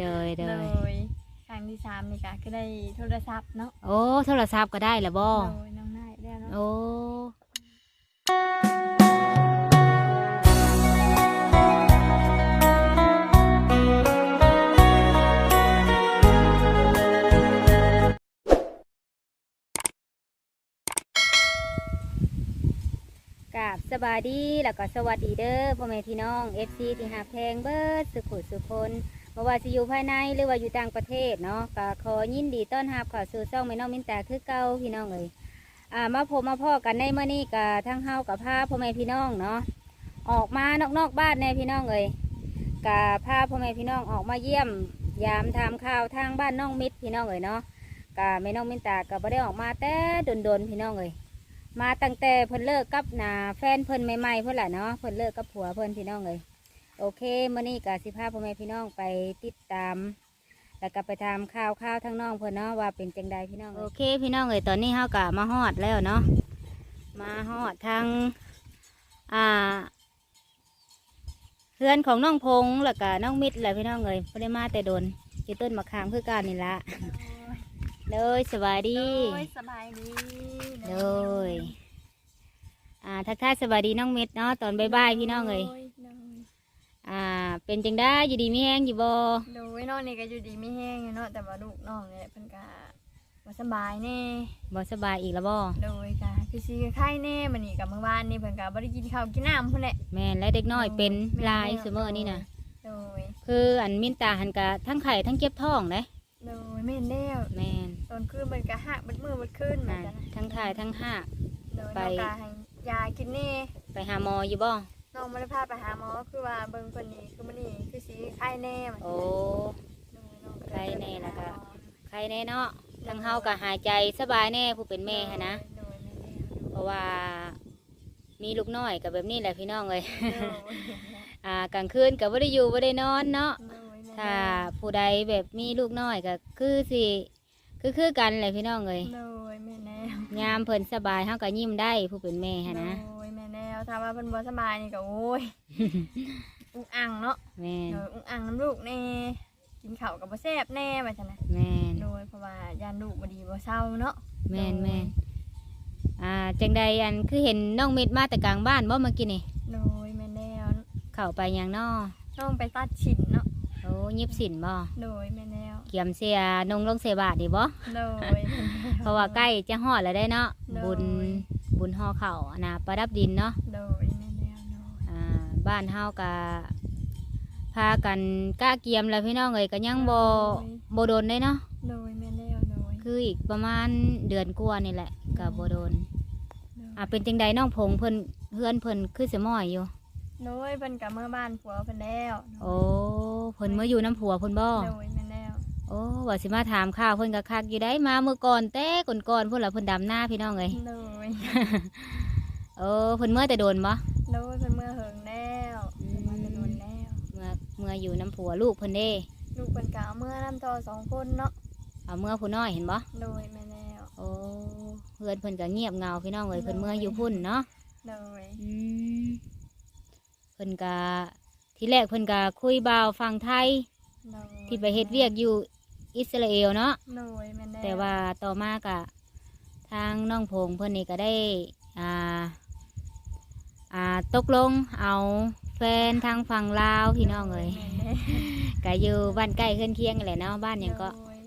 เดยเดโดยยครั้งที่สามนี่ก็คือได้โทรศัพท์เนาะโอ้โทรศัพท์ก็ได้ละบ่โดยน้องนายได้เนาะโอ้กราบสบายดีแล้วก็สวัสดีเด้อพ่อแม่พี่น้อง FC ที่หาแพงเบิดสุขุสุคน บ่ว่าสิอยู่ภายในหรือว่าอยู่ต่างประเทศเนาะก็ขอยินดีต้อนรับเข้าสู่ช่องแม่น้องมินตาคือเก่าพี่น้องเอ้ยอ่ามาพบมาพ่อกันในมื้อนี้ก็ทั้งเฮากับพาพ่อแม่พี่น้องเนาะออกมานอกๆบ้านแน่พี่น้องเอ้ยก็พาพ่อแม่พี่น้องออกมาเยี่ยม ยามทำข่าวทางบ้านน้องมิตรพี่น้องเอ้ยเนาะก็แม่น้องมินตาก็บ่ได้ออกมาแต่ดนๆพี่น้องเอ้ยมาตั้งแต่เพิ่นเลิกกับนาแฟนเพิ่นใหม่ๆเพิ่นแหละเนาะเพิ่นเลิกกับผัวเพิ่นพี่น้องเลย โอเคมื่อนี้ก็สิพาพ่อแม่พี่น้องไปติดตาม แล้วก็ไปทำข่าวข่าวทั้งน้องเพิ่นเนาะว่าเป็นจังใดพี่น้องโอเค พี่น้องเลยตอนนี้เฮาก็มาฮอดแล้วเนาะมาฮอดทางอ่าเพื่อนของน้องพงษ์แล้วก็น้องมิตรแหละพี่น้องเลยบ่ได้มาแต่โดนอยู่ต้นมะขามคือกันนี่ละเลยสบายดีโดยสบายดีโดยอ่าทักทายสวัสดีน้องเม็ดเนาะตอนบ่ายๆพี่น้องเลยโดโดย อ่า เป็นจังได้อยู่ดีมีแห้งอยู่บ่โดยน้องนี่ก็อยู่ดีไม่แห้งอยู่เนาะแต่ว่าลูกน้องเนี่ยเพิ่นก็บ่สบายแน่บ่สบายอีกแล้วบ่โดยก็คือสิไข้แน่มื้อนี้กับเมื่อวานนี่เพิ่นก็บ่ได้กินข้าวกินน้ำพุ่นแหละ แม่นและเด็กน้อยเป็นแม่นหลายแล้วเสมอนี่นะโดยคืออันมินตาหันกะทั้งไข่ทั้งเก็บท้องเลยโดยแม่นแล้วแม่นตอนคืนมันก็หักเบิดมือเบิดคืนเหมืออ่านกันนะทั้งไข่ทั้งหักโดยไป น้องกาให้ยากินแน่ไปหาหมออยู่บ่ น้องบ่ได้พาไปหาหมอคือว่าเบิ่งเพิ่นนี่คือมื้อนี้คือสิไข้แน่ว่าโอ้โดยน้องก็ไข้แน่แล้วก็ไปหาหมอไข่แน่เนาะทั้งเฮาก็หายใจสบายแน่ผู้เป็นแม่ฮะนะ โดยแม่แน่เพราะว่ามีลูกน้อยกับแบบนี้แหละพี่น้องเลย โดย อ่ากลางคืนก็บ่ได้อยู่บ่ได้นอนเนาะ โดยแม่ถ้าผู้ใดแบบมีลูกน้อยก็คือสิคือคือกันเลยพี่น้องเลยโดยแม่แน่ยามเพิ่นสบายเฮาก็ยิ้มได้ผู้เป็นแม่ฮะนะ โดยแม่แน่ ถ้าว่าเพิ่นบ่สบายนี่ก็โอ้ย อุ้งอังเนาะแม่นโดยอุ้งอังน้ำลูกแน่กินข้าวก็บ่แซ่บแน่ว่าซั่นน่ะแม่นโดยเพราะว่าย่านลูกบ่ดีบ่เศร้าเนาะแม่นแม่นอ่าจังใดอันคือเห็นน้องเม็ดมาแต่กลางบ้านบ่เมื่อกี้นี่โดยแม่แน่เข้าไปหยังน้อน้องไปตัดฉินเนาะโอ้ยิบสินบ่โดยแม่แนวเกียมเสียนงลงเสียบาทนี่บ่โดยเพราะว่าใกล้จะฮอดแล้วได้เนาะโดย บุญบุญห่อข้าวนะประดับดินเนาะโดยแม่แนวโดยอ่าบ้านเฮาก็พากันก้าเกียมแล้วพี่น้องเอ้ยก็ยังบ่บ่โดนได้เนาะโดยแม่แนวโดยคืออีกประมาณเดือนกว่านี่แหละก็บ่โดนโดยอ่าเป็นจังใดน้องพงเพิ่นเพื่อนเพิ่นคือสมอยอยู่ โดยเพิ่นกลับเมื่อบ้านผัวเพิ่นแล้วโอ้เพิ่นมาอยู่น้ำผัวเพิ่นบ่โดยแม่แนว โอ้ว่าสิมาถามข่าวเพิ่นก็คักอยู่ได้มาเมื่อก่อนแต่ก่อนๆพุ่นล่ะเพิ่นดำหน้าพี่น้องเอ้ยโดยโอ้เพิ่นเมื่อแต่โดนบ่โดยเพิ่นเมื่อเหิงแล้วเพิ่นมาจะโดนแล้วเมื่อเมื่ออยู่น้ำผัวลูกเพิ่นเด้ลูกเพิ่นกเอาเมื่อน้ำทอสองคนเนาะเอาเมื่อผู้น้อยเห็นบ่โดยแม่แนวโอ้เพื่อนเพิ่นก็เงียบเหงาพี่น้องเอ้ยเพิ่นเมื่ออยู่พุ่นเนาะโดยอืมเพิ่นก็ที่แรกเพิ่นก็คุยบ่าวฟังไทยโดยที่ไปเฮ็ดเวียกอยู่ อิสราเอลเนาะโดยแม่แนวแต่ว่าต่อมากะทางน้องพงเพื่อนนี่ก็ได้อ่าอ่าตกลงเอาแฟนทางฝั่งลาวพี่น้องเลยแม่แนวก็อยู่บ้านใกล้เคียงเคียงกันแหละเนาะบ้านหยังก็โดย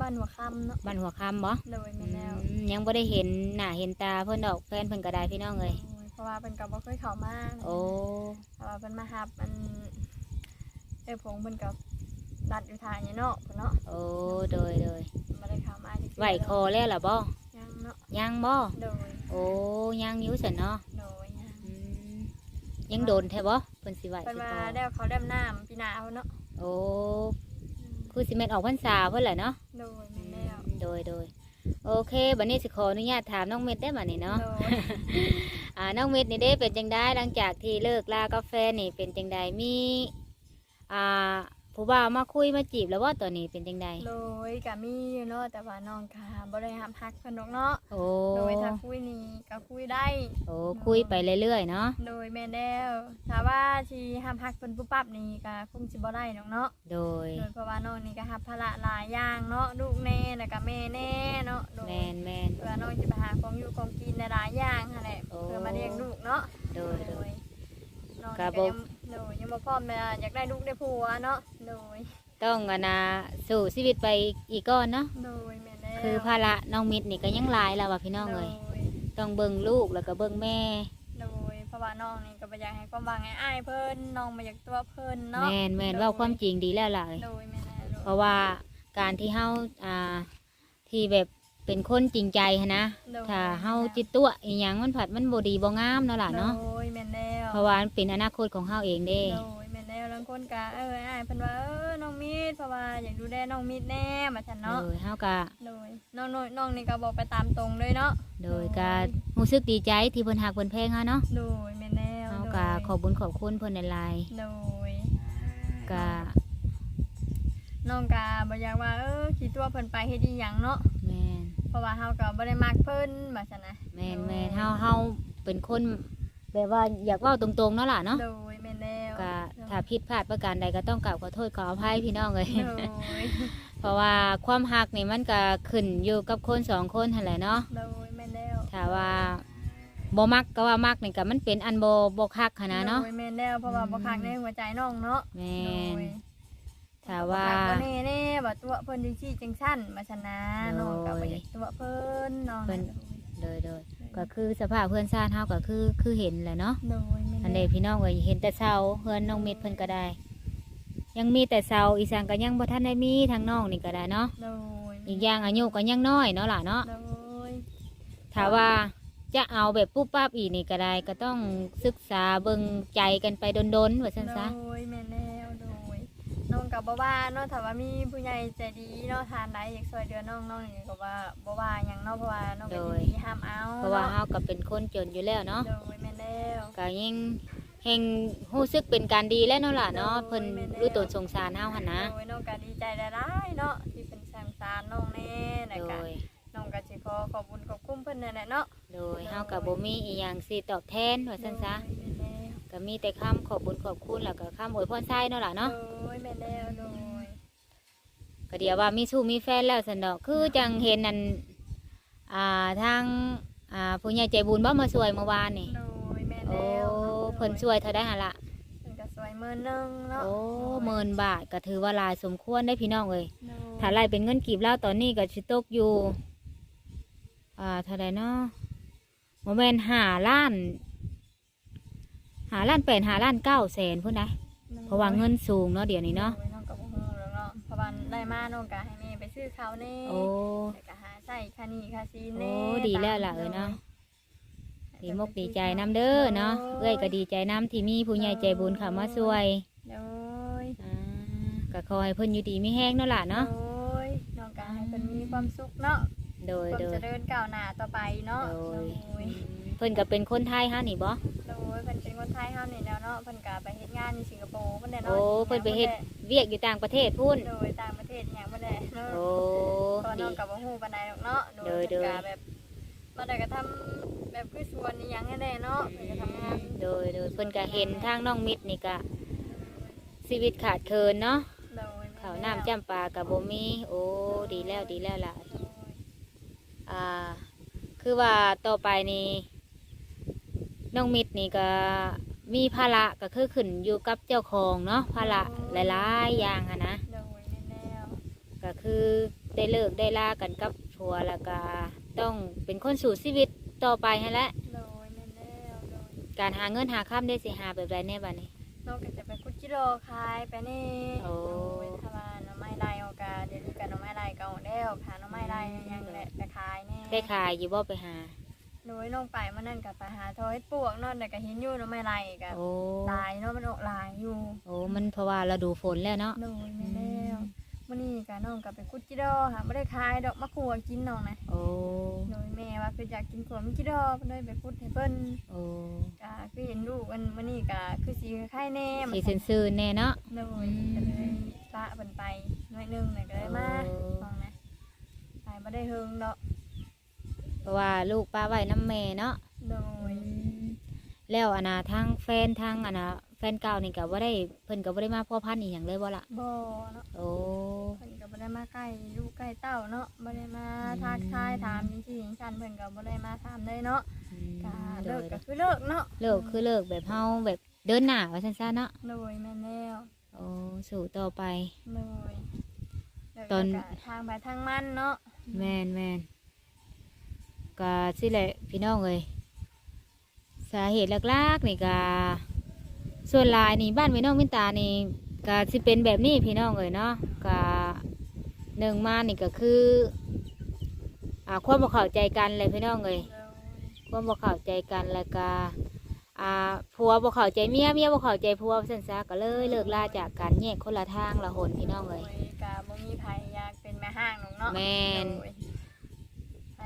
บ้านหัวค่ำเนาะบ้านหัวคำบ่โดยแม่อืแนวมยังบ่ได้เห็นหน้าเห็นตาเพื่อนดอกแฟนเพิ่นก็ได้พี่น้องเลยโอ้ยเพราะว่าเป็นกับบ่เคยเข้ามาโอ้เพราะว่าเป็นมาฮับมันเอ้ยผงเป็นกับ ดัดอยู่ทางนี้เนาะเพิ่นเนาะโอ้โดยโดยบ่ได้เข้ามาที่ไหวคอแล้วล่ะบ่ยังเนาะยังบ่โดยโอ้ยังอยู่ซั่นเนาะโดยยังอืมยังโดนแท้บ่เพิ่นสิไหวเพิ่นสิว่าคอได้เขาดำน้ำปีหน้าเอาเนาะโอ้คือสิแม่นออกพรรษาเพิ่นแหละเนาะ โดยแม่นแล้วโดยโดยโอเคบัดนี้สิขออนุญาตถามน้องเม็ดได้บัดนี้เนาะโดย อ่าน้องเม็ดนี่ได้เป็นจังได้หลังจากที่เลิกลากาแฟนนี่เป็นจังใดมีอ่า ผู้บ่าวมาคุยมาจีบแล้วว่าตอนนี้เป็นจังไดโดยก็มีอยู่เนาะแต่ว่าน้องก็บ่ได้ห้ามฮักเพิ่นดอกเนาะโอ้โดยถ้าคุยนี่ก็คุยได้โอ้คุยไปเรื่อยๆเนาะโดยแม่นแล้วถ้าว่าสิห้ามฮักเพิ่นปุ๊บปั๊บนี่ก็คงสิบ่ได้ดอกเนาะโดยโดยเพราะว่าน้องนี่ก็รับภาระหลายอย่างเนาะลูกแน่แล้วก็แม่แน่เนาะโดยแมนแมนเพื่อน้องจะไปหาของอยู่ของกินหลายๆอย่างหั่นแหละโอ้เพื่อมาเลี้ยงลูกเนาะโดยโดยน้องก็ก็บ่ยัง โดยยังบ่พร้อมเลยอยากได้ลูกได้ผัวเนาะโดยต้องอะนะสู่ชีวิตไปอีกก้อนเนาะโดยแม่นแล้วคือภาระน้องมิตรนี่ก็ยังหลายแล้วว่ะพี่น้องเลยโดยต้องเบิ่งลูกแล้วก็เบิ่งแม่ โดยเพราะว่าน้องนี่ก็บ่อยากให้ความหวังให้อ้ายเพิ่นน้องบ่อยากตัวเพิ่นเนาะแมนแมนเว่าความจริงดีแล้วล่ะโดยแม่นแล้วเพราะว่าการที่เฮาอ่าที่แบบ เป็นคนจริงใจหั้นนะโดยถ้าเฮาจิตตัวอีหยังมันผัดมันบ่ดีบ่งามเนาะล่ะเนาะโดยแม่นแล้วเพราะว่ามันเป็นอนาคตของเฮาเองเด้ โดยแม่นแล้วบางคนก็เอออ้ายเพิ่นว่าเออน้องมีดเพราะว่าอยากดูแลน้องมีดแน่มาซั่นโดเนาะยเฮาก็โดยน้องน้อยน้องนี่ก็บอกไปตามตรงเลยเนาะ โดยก็รู้สึกดีใจที่เพิ่นฮักเพิ่นแพงเฮาเนาะโดยแม่นแล้วเฮาโดยก็ขอบคุญขอบคุณเพิ่นหลายโดย ๆก็น้องกาบ่อยากว่าเออขี่ตัวเพิ่นไปเฮ็ดอีหยังเนาะแม่นเพ ราะว่าเฮาก็บ่ได้มักเพิ่นว่าซั่นนะแม่นแม่นเฮาเฮาเป็นคนแบบว่าอยากเว้าตรงๆเนาะล่ะเนาะโดยแม่นแล้วก็ถ้าผิดพลาดประการใดก็ต้องกราบขอโทษขออภัยพี่น้องเลยโดยเพราะว่าความหักนี่มันก็ขึ้นอยู่กับคนสองคนหั่นแหละเนาะโดยแม่นแล้วถ้าว่าบ่มักก็ว่ามักนี่ก็มันเป็นอันบ่บ่คักหันนะเนาะโดยแม่นแล้วเพราะว่าบ่คักในหัวใจน้องเนาะแม่นโดย ถ้าว่าบ่คักก็แน่แน่ๆว่าตัวเพิ่นจังซี่จังซั่นว่าซั่นนะโดยน้องก็บ่อยากตัวเพิ่นน้องเพิ่นน่ะโดยโดยก็คือสภาพเพื่อนซ่านเฮาก็คือคือเห็นแหละเนาะโดยแม่นอันแล้นี้วพี่น้องเอ้ยเห็นแต่เช้าเพื่อนน้องเม็ดเพิ่นก็ได้ ยังมีแต่เช้าอีสานก็ยังบ่ทันได้มีทางน้องนี่ก็ได้เนาะโดยอีกอย่างอายุก็ยังน้อยเนาะล่ะเนาะโดยถ้าว่าจะเอาแบบปุ๊บปั๊บอีกนี่ก็ได้ก็ต้องศึกษาเบิ่งใจกันไปดนๆว่าซั่นซะโดยแม่นแล้วโดย น้องกับบ่ว่าเนาะถ้าว่ามีผู้ใหญ่ใจดีเนาะทานใดอยากช่วยเหลือน้องน้องนี่ก็ว่าบ่ว่าหยังเนาะเพราะว่าน้องก็ยินดีห้ามเอาเพราะว่าเฮาก็เป็นคนจนอยู่แล้วเนาะโดยแม่นแล้วก็ยิ่งแห่งรู้สึกเป็นการดีแล้วเนาะล่ะเนาะเพิ่นรู้ตนสงสารเฮาหั่นนะโดยน้องก็ดีใจหลายๆเนาะที่เป็นสร้างสารน้องแน่แล้วโดก็ยน้องก็สิขอขอบคุญขอบคุณเพิ่นนั่นแหละเนาะโดยเฮากับบ่มีอีหยังสิตอบแทนว่าซั่นซะ ก็มีแต่คำขอบคุญขอบคุณแล้วก็คำอวยพรใส่เนาะล่ะเนาะโดยแม่นแล้วโดยก็เดี๋ยวว่ามีสู้มีแฟนแล้วซั่นดอกคือจังเห็นนั่นอ่าทางอ่าผู้ใหญ่ใจบุญบ่มาช่วยเมื่อวานนี่ โดยแม่นโอ้แล้วเพิ่นช่วยเท่าได้หั่นล่ะ เพิ่นก็สวยหมื่นหนึงเนาะโอ้หมื่นบาทก็ถือว่าหลายสมควรได้พี่น้องเอ้ยโดยถ้าไล่เป็นเงินกีบแล้วตอนนี้ก็สิตกอยู่ อ่าเท่าใดเนาะบ่แม่น5ล้าน 5ล้าน8 5ล้าน9แสนพุ่นนะเพราะว่าเงินสูงเนาะเดี๋ยวนี้เนาะโอ้ยน้องก็บ่ฮู้แล้วเนาะเพราะว่าได้มาน้องก็ให้แม่ไปซื้อข้าวแน่โอ้แล้วก็หาใส่ค่านี่ค่าซีนโอ้แน่ดีแล้วล่ะเอ้ยเนาะดีมกดีใจน้ำเด้อเนาะเอ้ยก็ดีใจน้ำที่มีผู้ใหญ่ใจบุญเข้ามาช่วยโดยอ่าก็ขอให้เพิ่นอยู่ดีไม่แห้งเนาะล่ะเนาะโดยน้องก็ให้เพิ่นมีความสุขเนาะโดยความโดเจย ริญก้าวหน้าต่อไปเนาะโดโดยย เพิ่นก็เป็นคนไทยฮะนี่บ่โดยเพิ่นเป็นคนไทยเฮานี่แหล้วเนาะเพิ่นก็ไปเฮ็ดงานอยู่สิงคโปร์เพิ่นได้เนาะโอ้เพิ่นไปเฮ็ดเวียกอยู่ต่างประเทศพุ่นโดยต่างประเทศหยังบ่ได้เนาะโอ้ตอนดีน้องก็บ่ฮู้ปานใดหรอกเนาะโดยโดยเพิ่นก็แบบบ่ได้ก็ทำแบบคือสวนอีหยังให้ได้เนาะเพิ่นก็ทำงานโดยโดยเพิ่นก็เห็นทางน้องมิตรนี่ก็ชีวิตขาดเคินเนาะโดยข้าวน้ำจ้ำปลากับบ่มีโอ้ดีแล้วดีแล้วล่ะอ่าคือว่าต่อไปนี่ น้องมิตรนี่ก็มีภาระก็คือขึ้นอยู่กับเจ้าของเนาะภาระหลายๆอย่างอะนะโดยแม่นแล้วก็คือได้เลิกได้ลากันกับผัวแล้วก็ต้องเป็นคนสู่ชีวิตต่อไปให้แหละโดยแม่นแล้วโดยการหาเงินหาข้ามได้สิหาแบบไรแน่บัดนี้น้องก็จะไปคุดจิโรขายไปนี่โอ้โดยถ้าว่าหน่อไม้ไร่เอากาเดี๋ยวนี้กันหน่อไม้ไร่ก็เอาแล้วหาหน่อไม้ไร่ยังแหละไปขายแน่ได้ขายอยู่บ่ไปหา โดยน้องไปมานั่นกับไปหาทอยปวกเนอนแต่ก็เห็นอยู่หน่อไม้ไร่กับโอ้ตายเนาะมันออกหลายอยู่โอ้มันเพราะว่าเราดูฝนแล้วเนาะโดยแม่นแล้วมื้อนี้ก็น้องก็ไปคุดจิโรหาบ่ได้ขายดอกมะขัวกินน้องนะโอ้โดยแม่ว่าคืออยากกินขวดมะจิโรเพิ่นเลยไปคุดให้เพิ่นโอ้ก็คือเห็นลูกมันมื้อนี้ก็คือสิคล้ายๆแน่สีซื่นๆแน่เนาะ โดยก็เลยปะเพิ่นไปหน้อยหนึงนี่ก็เลยมาห้องนะไปบ่ได้เฮิงดอก เพราะว่าลูกป้าไว้น้ำแม่เนาะโดยแล้วอันน่ะทางแฟนทางอันน่ะแฟนเก่านี่ก็บ่ได้เพิ่นก็บ่ได้มาพัวพันอีหยังเลยบ่ล่ะบ่เนาะโอ้เพิ่นก็บ่ได้มาใกล้ลูกใกล้เต้าเนาะบ่ได้มาทักทายถามจังซี่จังซั่นเพิ่นก็บ่ได้มาถามเลยเนาะอืมก็โดเลิกยก็คือเลิกเนาะเลิกคือเลิกแบบเฮาแบบเดินหน้าว่าซั่นๆเนาะโดยแม่นแล้วโอ้สู่ต่อไปโดยเลิกตอนก็ทางไปทางมันเนาะแม่นแม่น ก็สิแหละพี่น้องเอ้ยสาเหตุหลักๆนี่ก็ส่วนหลายนี่บ้านพี่น้องมินตานี่ก็สิเป็นแบบนี้พี่น้องเอ้ยเนาะก็หนึ่งมานี่ก็คืออ่าความบ่เข้าใจกันเลยพี่น้องเอ้ยโดยความบ่เข้าใจกันแล้วก็อ่าผัวบ่เข้าใจเมียเมียบ่เข้าใจผัวซั่นซะก็เลยเลิกลาจากกันแยกคนละทางละหนพี่น้องเอ้ยโดยก็บ่มีไผอยากเป็นแม่ห้างหรอกเนาะแม่น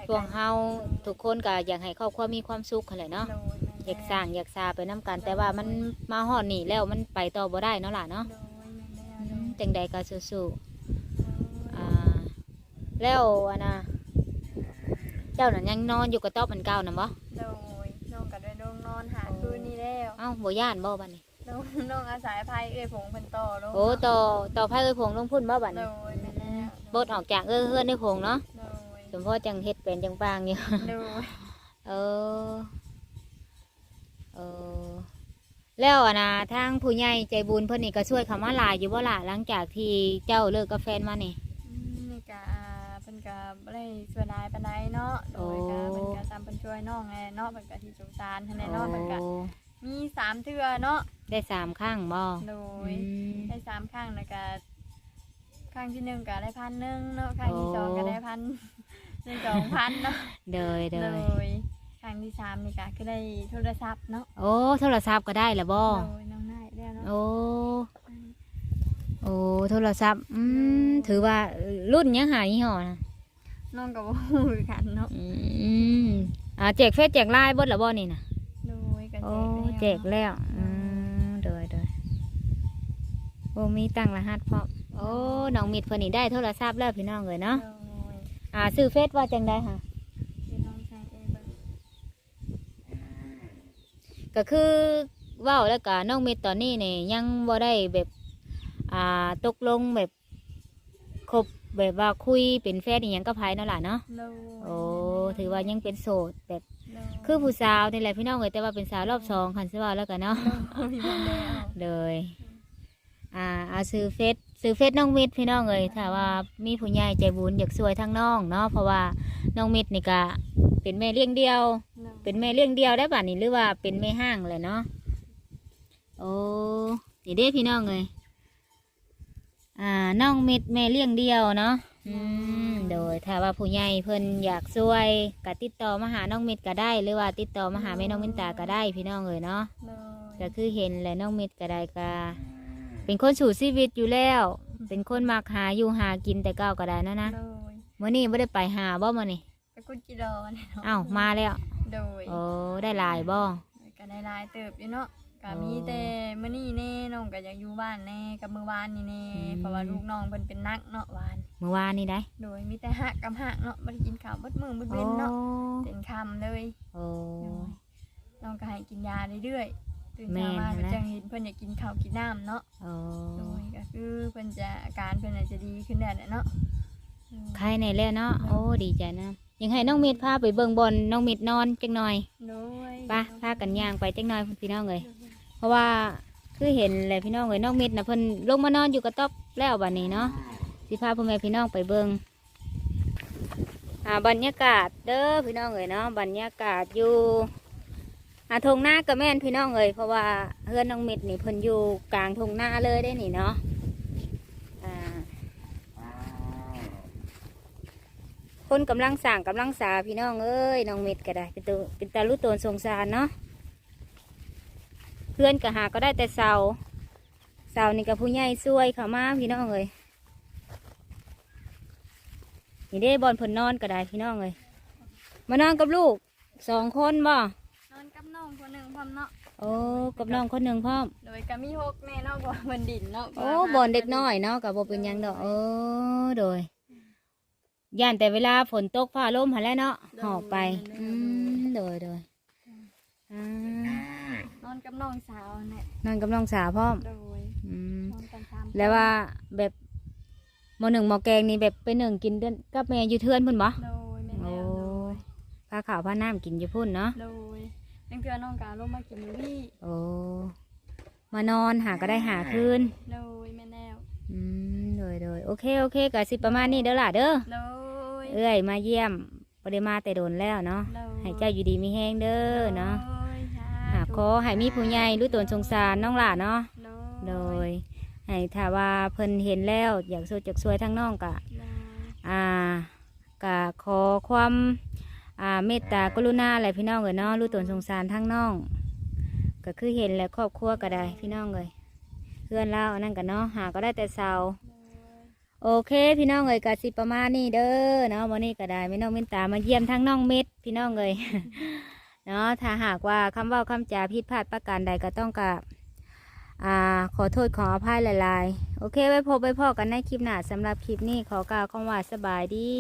โดยไผช่วงเฮาทุกคนก็อยากให้ครอบครัวมีความสุขกันแหละเนาะ โดยแม่นอยากสร้างอยากซาไปน้กัน แต่ว่ามันมาฮอดนี่แล้วมันไปต่อบ่ได้เนาะล่ะเนาะโดยแม่นแล้วโดอืมยจังใดก็สู้ๆอ่าแล้วอันน่ะเจ้านั่นยังนอนอยู่กับต๊อบมันเก่าน่ะบ่โดยน้องก็ได้ลงนอนหาคืนนี้แล้วเอ้าบ่ย่านบ่บัดนี้น้องน้องอาศัยภัยเอ้ยผงเพิ่นต่อลงโอ้ต่อต่อไผเอ้ยผงลงพุ่นบ่บัดโดนี้ยแม่นแล้วบดออกจากเอ้ยเฮือนในผงเนาะโดย สมพ่อจังเฮ็ดเป็นจังปางอยู่ โดยเออ เออ แล้วอะนะทางผู้ใหญ่ใจบุญเพิ่นนี่ก็ช่วยเขามาหลายอยู่บ่ล่ะหลังจากที่เจ้าเลิกกับแฟนมานี่ อืมนี่ก็อ่าเพิ่นก็บ่ได้ช่วยหลายปานใดเนาะโดยก็โอ้ เพิ่นก็ตามเพิ่นช่วยน้องแหละเนาะเพิ่นก็ที่สงสารหั่นแหละเนาะเพิ่นก็โอ้มีสามเทื่อเนาะได้สามข้างบ่โดอืยมได้สามครั้งแล้วก็ครั้งที่หนึ่งก็ได้พันหนึ่งเนาะครั้งที่สองก็ได้พัน หนึ่งสองพันเนาะเดยเดโดยยครั้งที่สามนี่ก็คือได้โทรศัพท์เนาะโอ้โทรศัพท์ก็ได้ละบ่โดยน้องได้แล้วเนาะโอ้โอ้โทรศัพท์อืมถือว่ารุ่นยังหายี่ห้อนะน้องกับว่าฮู้คือกันเนาะอืมอ่าแจกเฟซแจกไลน์เบิดละบ่นี่นะโดยก็โอ้แจแจกกแล้วแล้วอืมโดยโดยโอ้มีตั้งรหัสพร้อมโอ้น้องมิดเพิ่นนี่ได้โทรศัพท์แล้วพี่น้องเลยเนาะโดย อ่าซื้อเฟซว่าจังได้ค่ะที่น้องใช้เองเบิ่งก็คือเว้าแล้วก็น้องมิดตอนนี้นี่ยังบ่ได้แบบอ่าตกลงแบบคบแบบว่าคุยเป็นแฟนอีหยังกับไผเนาะล่ะเนาะโดยโอ้ถือว่ายังเป็นโสดแบบโดยคือผู้สาวนี่แหละพี่น้องเอ้ยแต่ว่าเป็นสาวรอบสองคันสิว่าแล้วกันเนาะโดยแม่นแล้วเลย อ่าเอาซื้อเฟซ ซื้อเฟซน้องมิดพี่น้องเลยถ้าว่ามีผู้ใหญ่ใจบุญอยากช่วยทั้งน้องเนาะเพราะว่าน้องมิดนี่ก็เป็นแม่เลี้ยงเดียวโดยเป็นแม่เลี้ยงเดียวได้ป่ะนี่หรือว่าเป็นแม่ห้างเลยเนาะโอ้นี่เด้พี่น้องเลยอ่าน้องมิดแม่เลี้ยงเดียวเนาะอืมโดยถ้าว่าผู้ใหญ่เพิ่นอยากช่วยก็ติดต่อมาหาน้องมิดก็ได้ หรือว่าติดต่อมาหาแม่น้องมินตาก็ได้พี่น้องเลยเนาะโดก็ยคือเห็นแหละน้องมิดก็ได้กา เป็นคนสู่ชีวิตอยู่แล้ว เป็นคนมักหาอยู่หากินแต่เก้าก็ได้นะนะโดยเมื่อนี้ไม่ได้ไปหาบ่มานี่ไปกุดจิโดเนี่ยเนาะอ้าวมาแล้วโดยโอ้ได้หลายบ่ก็ได้หลายเติบอยู่เนาะก็อ๋อมีแต่มื้อนี้แน่น้องก็อยากอยู่บ้านแน่กับมื้อวานนี่แน่อืมเพราะว่าลูกน้องเพิ่นเป็นนักเนาะวานเมื่อวานนี่ได้โดยมีแต่หักกับหักเนาะบ่ได้กินข้าวเบิดมื้อเบิดโอ้เว้นเนาะเป็นคำเลยโอ้โดยน้องก็ให้กินยาเรื่อยๆ ตื่นแม่เช้านมาก็นะจังเห็นเพิ่นอยากกินข้าวกินน้ำเนาะโอ้โดยก็คือเพิ่นจะอาการเพิ่นอาจจะดีขึ้นได้แหละเนาะใครในแล้วเนาะโอ้ดีใจนะยังให้น้องมิดพาไปเบิ่งบอลน้องมิดนอนจังหน่อยโดยไป้าพากันย่างไปจังหน่อยพี่น้องเลยเพราะว่าคือเห็นแหละพี่น้องเลยน้องมิดนะเพิ่นลงมานอนอยู่กระต๊อบแล้วบัดนี้เนาะสิพาพ่อแม่พี่น้องไปเบิงอ่าบรรยากาศเด้อพี่น้องเอ๋ยเนาะบรรยากาศอยู่ อาทงหน้ากับแม่นพี่น้องเอ๋ยเพราะว่าเฮือนน้องมิดนี่เพิ่นอยู่กลางทงหน้าเลยได้นี่เนาะอ่าคนกำลังสั่งกำลังสาพี่น้องเอ้ยน้องมิดก็ได้เป็นตัวเป็นตาลุตนสงสารเนาะเพื่อนก็หาก็ได้แต่เสาเสานี่กับผู้ใหญ่ช่วยเขามาพี่น้องเอ้ยนี่ได้บอลเพิ่นนอนก็ได้พี่น้องเลยมานอนกับลูกสองคนบ่ กับน้องคนหนึงพร้อมเนาะโอ้กับน้องคนหนึ่งพร้อมโดยก็มีหกแน่เนาะเพราะว่ามันดินเนาะโอ้บอลเด็กน้อยเนาะกับบ่เป็นหยังดอกเออโดยย่านแต่เวลาฝนตกฟ้าลมหันแหล้วเนาะหอบไปอืมโดยโดยอ่านอนกับน้องสาวเนี่ยนอนกับน้องสาวพร้อมโดยอืมนอนกันสามคนแล้วว่าแบบหมอหนึ่งหมอแกงนี่แบบไปหนึ่งกินเดือนกับแม่อยู่เทือนพุ่นบ่โดยแม่โอ้แล้วโดยผ้าขาวผ้าน้ำกินอยู่พุ่นเนาะโดย ยังเทื่อน้องกาลงมากินมื้อนี้โอ้มานอนหาก็ได้หาคืนโดยแม่แล้วอืมโดยโดยโอเคโอเคก็สิประมาณนี้เด้อล่ะเด้อโดยเอ้ยมาเยี่ยมปริมาแต่โดนแล้วเนาะโดยให้เจ้าอยู่ดีมีแห้งเด้อเนาะโดยสหากขอให้มีผู้ใหญ่รู้ตนสงสารน้องหล่าเนาะโดโดยให้ถ้าว่าเพิ่นเห็นแล้วอยากสวยจากสวยทั้งน้องกะโดยอ่ากะขอความ อ่าเมตตากรุณาอะไรพี่น้องเอ๋ยเนาะรู้ตนสงสารทั้งน้อง ก็คือเห็นแล้วครอบครัวก็ได้พี่น้องเลยเพื่อนเล่าอันนั่นกันเนาะหาก็ได้แต่เศร้าโอเค พี่น้องเอ๋ยกะสิประมาณนี้เด้อเนาะวันนี้ก็ได้ไม่น้องเมตตามาเยี่ยมทั้งน้องเม็ดพี่น้องเอ๋ยเนาะถ้าหากว่าคำเว่าคำจาผิดพลาดประการใดก็ต้องกับอ่าขอโทษขออภัยหลายๆ โอเค ไว้พบไว้พอกันในคลิปหน้าสำหรับคลิปนี้ขอกล่าวคำว่าสบายดี